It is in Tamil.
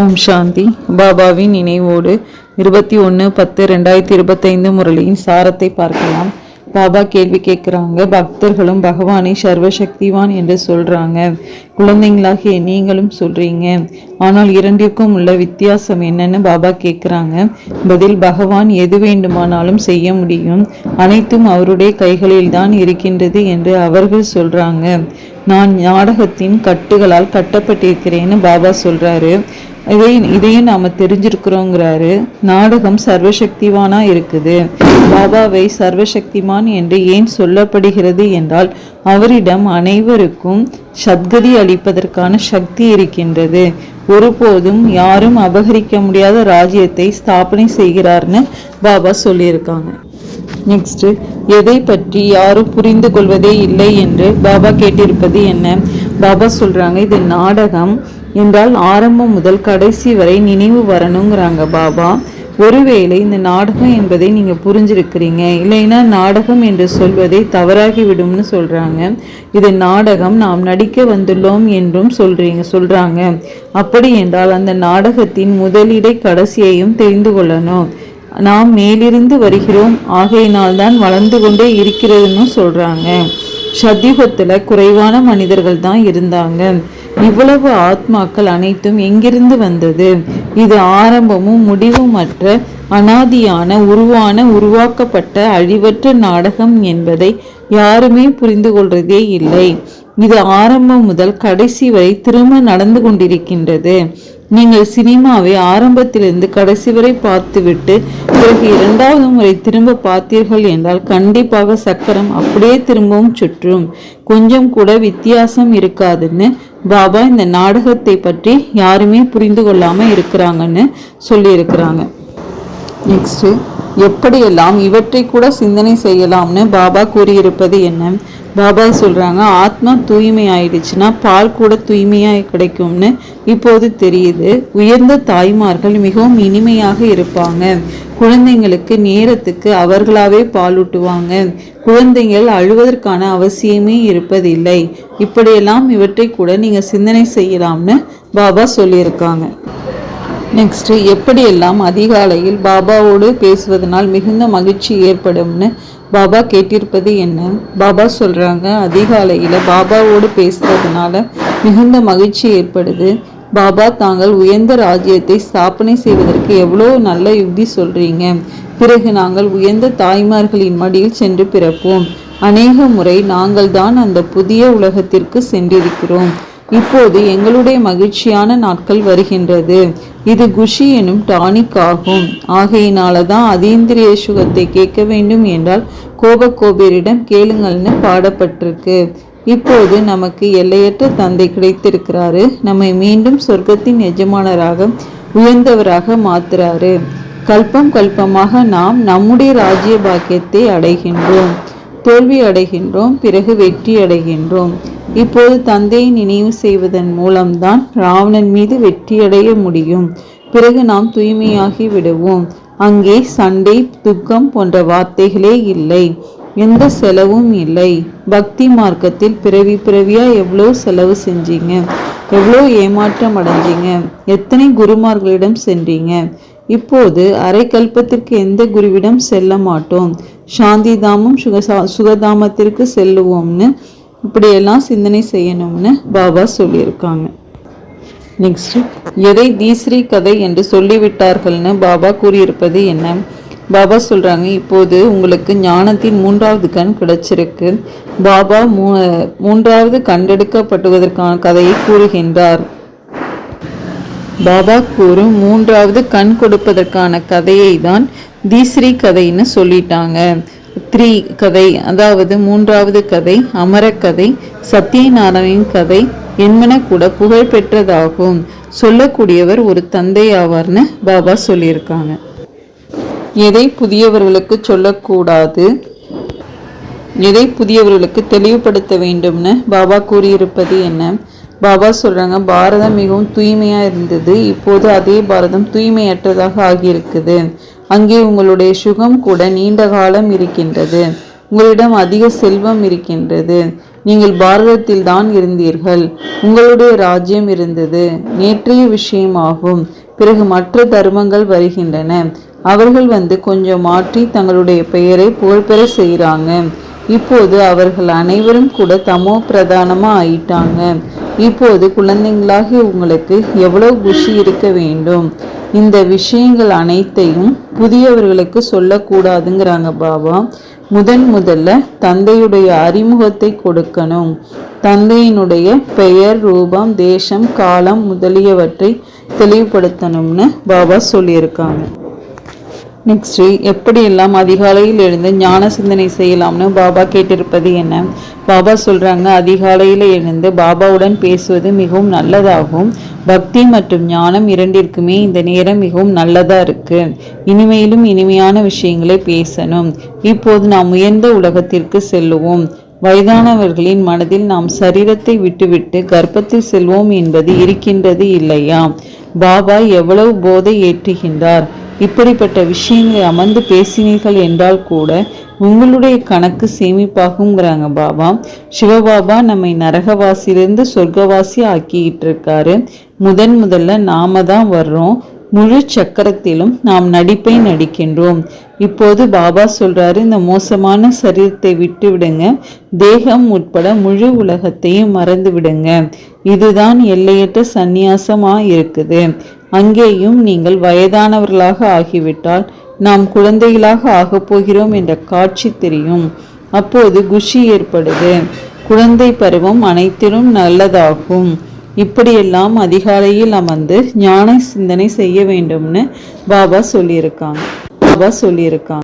ஓம் சாந்தி. பாபாவின் நினைவோடு இருபத்தி ஒன்று பத்து ரெண்டாயிரத்தி இருபத்தைந்து முரளியின் சாரத்தை பார்க்கலாம். பாபா கேள்வி கேட்குறாங்க. பக்தர்களும் பகவானை சர்வசக்திவான் என்று சொல்றாங்க. குழந்தைங்களாகிய நீங்களும் சொல்றீங்க. ஆனால் இரண்டிற்கும் உள்ள வித்தியாசம் என்னன்னு பாபா கேட்குறாங்க. பதில் பகவான் எது வேண்டுமானாலும் செய்ய முடியும். அனைத்தும் அவருடைய கைகளில் தான் இருக்கின்றது என்று அவர்கள் சொல்றாங்க. நான் நாடகத்தின் கட்டுகளால் கட்டப்பட்டிருக்கிறேன்னு பாபா சொல்றாரு. இதை இதையும் நாம தெரிஞ்சிருக்கிறோங்கிறாரு. நாடகம் சர்வசக்திவானா இருக்குது. பாபாவை சர்வசக்திமான் என்று ஏன் சொல்லப்படுகிறது என்றால் அவரிடம் அனைவருக்கும் சத்கதி அளிப்பதற்கான சக்தி இருக்கின்றது. ஒருபோதும் யாரும் அபகரிக்க முடியாத ராஜ்யத்தை ஸ்தாபனை செய்கிறார்னு பாபா சொல்லியிருக்காங்க. நெக்ஸ்ட் எதை பற்றி யாரும் புரிந்து கொள்வதே இல்லை என்று பாபா கேட்டிருப்பது என்ன? பாபா சொல்றாங்க இது நாடகம். என்றால் ஆரம்பம் முதல் கடைசி வரை நினைவு வரணுங்கிறாங்க பாபா. ஒருவேளை இந்த நாடகம் என்பதை நீங்க புரிஞ்சிருக்கிறீங்க. இல்லைன்னா நாடகம் என்று சொல்வதை தவறாகி விடும்னு சொல்றாங்க. இது நாடகம் நாம் நடிக்க வந்துள்ளோம் என்றும் சொல்றீங்க சொல்றாங்க. அப்படி என்றால் அந்த நாடகத்தின் முதலிடை கடைசியையும் தெரிந்து கொள்ளணும். நாம் மேலிருந்து வருகிறோம் ஆகையினால்தான் வளர்ந்து கொண்டே இருக்கிறதுன்னு சொல்றாங்க. சத்தியுகத்துல குறைவான மனிதர்கள் தான் இருந்தாங்க. இவ்வளவு ஆத்மாக்கள் அனைத்தும் எங்கிருந்து வந்தது? இது ஆரம்பமும் முடிவுமற்ற அனாதியான உருவான உருவாக்கப்பட்ட அழிவற்ற நாடகம் என்பதை யாருமே புரிந்து கொள்றதே இல்லை. இது ஆரம்பம் முதல் கடைசி வரை திரும்ப நடந்து கொண்டிருக்கின்றது. நீங்கள் சினிமாவை ஆரம்பத்திலிருந்து கடைசி வரை பார்த்துவிட்டு பிறகு இரண்டாவது முறை திரும்ப பார்த்தீர்கள் என்றால் கண்டிப்பாக சக்கரம் அப்படியே திரும்பவும் சுற்றும். கொஞ்சம் கூட வித்தியாசம் இருக்காதுன்னு பாபா இந்த நாடகத்தை பற்றி யாருமே புரிந்து கொள்ளாமல் இருக்கிறாங்கன்னு சொல்லியிருக்கிறாங்க. நெக்ஸ்ட்டு எப்படியெல்லாம் இவற்றை கூட சிந்தனை செய்யலாம்னு பாபா கூறியிருப்பது என்ன? பாபா சொல்கிறாங்க ஆத்மா தூய்மை ஆயிடுச்சுன்னா பால் கூட தூய்மையாக கிடைக்கும்னு இப்போது தெரியுது. உயர்ந்த தாய்மார்கள் மிகவும் இனிமையாக இருப்பாங்க. குழந்தைங்களுக்கு நேரத்துக்கு அவர்களாவே பாலூட்டுவாங்க குழந்தைகள் அழுவதற்கான அவசியமே இருப்பதில்லை. இப்படியெல்லாம் இவற்றை கூட நீங்கள் சிந்தனை செய்யலாம்னு பாபா சொல்லியிருக்காங்க. நெக்ஸ்ட்டு எப்படியெல்லாம் அதிகாலையில் பாபாவோடு பேசுவதனால் மிகுந்த மகிழ்ச்சி ஏற்படும்னு பாபா கேட்டிருப்பது என்ன? பாபா சொல்கிறாங்க அதிகாலையில் பாபாவோடு பேசுறதுனால மிகுந்த மகிழ்ச்சி ஏற்படுது. பாபா தாங்கள் உயர்ந்த ராஜ்யத்தை ஸ்தாபனை செய்வதற்கு எவ்வளோ நல்ல யுக்தி சொல்கிறீங்க பிறகு நாங்கள் உயர்ந்த தாய்மார்களின் மடியில் சென்று பிறப்போம். அநேக முறை நாங்கள் தான் அந்த புதிய உலகத்திற்கு சென்றிருக்கிறோம். இப்போது எங்களுடைய மகிழ்ச்சியான நாட்கள் வருகின்றது. இது குஷி எனும் டானிக் ஆகும் ஆகையினால தான் அதீந்திரிய சுகத்தை கேட்க வேண்டும் என்றால் கோபக்கோபியரிடம் கேளுங்கள்னு பாடப்பட்டிருக்கு. இப்போது நமக்கு எல்லையற்ற தந்தை கிடைத்திருக்கிறாரு. நம்மை மீண்டும் சொர்க்கத்தின் எஜமானராக உயர்ந்தவராக மாத்துறாரு. கல்பம் கல்பமாக நாம் நம்முடைய ராஜ்ய பாக்கியத்தை அடைகின்றோம். தோல்வி அடைகின்றோம். பிறகு வெற்றி அடைகின்றோம். இப்போது தந்தையை நினைவு செய்வதன் மூலம்தான் ராவணன் மீது வெற்றியடைய முடியும். பிறகு நாம் தூய்மையாகி விடுவோம். அங்கே சண்டை துக்கம் போன்ற வார்த்தைகளே இல்லை. எந்த செலவும் இல்லை. பக்தி மார்க்கத்தில் பிறவி பிறவியா எவ்வளோ செலவு செஞ்சீங்க? எவ்வளோ ஏமாற்றம் அடைஞ்சீங்க? எத்தனை குருமார்களிடம் சென்றீங்க? இப்போது அரை கல்பத்திற்கு எந்த குருவிடம் செல்ல மாட்டோம்? சாந்திதாமம் சுகசா சுகதாமத்திற்கு செல்லுவோம்னு இப்படியெல்லாம் சிந்தனை செய்யணும்னு பாபா சொல்லியிருக்காங்க. நெக்ஸ்ட் எதை தீஸ்ரீ கதை என்று சொல்லிவிட்டார்கள்னு பாபா கூறியிருப்பது என்ன? பாபா சொல்றாங்க இப்போது உங்களுக்கு ஞானத்தின் மூன்றாவது கண் கிடைச்சிருக்கு. பாபா மூ மூன்றாவது கண்டெடுக்கப்படுவதற்கான கதையை கூறுகின்றார். பாபா கூறும் மூன்றாவது கண் கொடுப்பதற்கான கதையை தான் தீஸ்ரீ கதைன்னு சொல்லிட்டாங்க. த்ரீ கதை அதாவது மூன்றாவது கதை அமரக்கதை சத்யநாராயணன் கதை என்பன கூட புகழ்பெற்றதாகும் சொல்லக்கூடியவர் ஒரு தந்தை ஆவார்னு பாபா சொல்லியிருக்காங்க. எதை புதியவர்களுக்கு சொல்லக்கூடாது? எதை புதியவர்களுக்கு தெளிவுபடுத்த வேண்டும்னு பாபா கூறியிருப்பது என்ன? பாபா சொல்றாங்க பாரதம் மிகவும் தூய்மையா இருந்தது இப்போது அதே பாரதம் தூய்மையற்றதாக ஆகியிருக்குது. அங்கே உங்களுடைய சுகம் கூட நீண்ட காலம் இருக்கின்றது. உங்களிடம் அதிக செல்வம் இருக்கின்றது. நீங்கள் பாரதத்தில் தான் இருந்தீர்கள். உங்களுடைய ராஜ்யம் இருந்தது. நேற்றைய விஷயமாகும். பிறகு மற்ற தர்மங்கள் வருகின்றன. அவர்கள் வந்து கொஞ்சம் மாற்றி தங்களுடைய பெயரை புகழ்பெற செய்கிறாங்க. இப்போது அவர்கள் அனைவரும் கூட தமோ பிரதானமாக ஆயிட்டாங்க. இப்போது குழந்தைங்களாகி உங்களுக்கு எவ்வளோ குஷி இருக்க வேண்டும்? இந்த விஷயங்கள் அனைத்தையும் புதியவர்களுக்கு சொல்லக்கூடாதுங்கிறாங்க பாபா. முதன் முதல்ல தந்தையுடைய அறிமுகத்தை கொடுக்கணும். தந்தையினுடைய பெயர் ரூபம் தேசம் காலம் முதலியவற்றை தெளிவுபடுத்தணும்னு பாபா சொல்லியிருக்காங்க. நெக்ஸ்ட் எப்படியெல்லாம் அதிகாலையில் எழுந்து ஞான சிந்தனை செய்யலாம்னு பாபா கேட்டிருப்பது என்ன? பாபா சொல்கிறாங்க அதிகாலையில் எழுந்து பாபாவுடன் பேசுவது மிகவும் நல்லதாகும். பக்தி மற்றும் ஞானம் இரண்டிற்குமே இந்த நேரம் மிகவும் நல்லதாக இருக்கு. இனிமையிலும் இனிமையான விஷயங்களை பேசணும். இப்போது நாம் உயர்ந்த உலகத்திற்கு செல்லுவோம். வயதானவர்களின் மனதில் நாம் சரீரத்தை விட்டுவிட்டு கர்ப்பத்தில் செல்வோம் என்பது இருக்கின்றது இல்லையா? பாபா எவ்வளவு போதை ஏற்றுகின்றார்? இப்படிப்பட்ட விஷயங்களை அமர்ந்து பேசினீர்கள் என்றால் கூட உங்களுடைய கணக்கு சேமிப்பாகுங்கிறாங்க பாபா. சிவபாபா நம்மை நரகவாசியிலிருந்து சொர்க்கவாசி ஆக்கிட்டு இருக்காரு முதன் முதல்ல நாம தான் வர்றோம். முழு சக்கரத்திலும் நாம் நடிப்பை நடிக்கின்றோம். இப்போது பாபா சொல்றாரு இந்த மோசமான சரீரத்தை விட்டு விடுங்க தேகம் உட்பட முழு உலகத்தையும் மறந்து விடுங்க இதுதான் எல்லையற்ற சந்நியாசமா இருக்குது. அங்கேயும் நீங்கள் வயதானவர்களாக ஆகிவிட்டால் நாம் குழந்தைகளாக ஆகப் போகிறோம் என்ற காட்சி தெரியும். அப்போது குஷி ஏற்படுது. குழந்தை பருவம் அனைத்திலும் நல்லதாகும். இப்படியெல்லாம் அதிகாலையில் அமர்ந்து ஞான சிந்தனை செய்ய வேண்டும்னு பாபா சொல்லியிருக்காங்க. பாபா சொல்லியிருக்காங்க.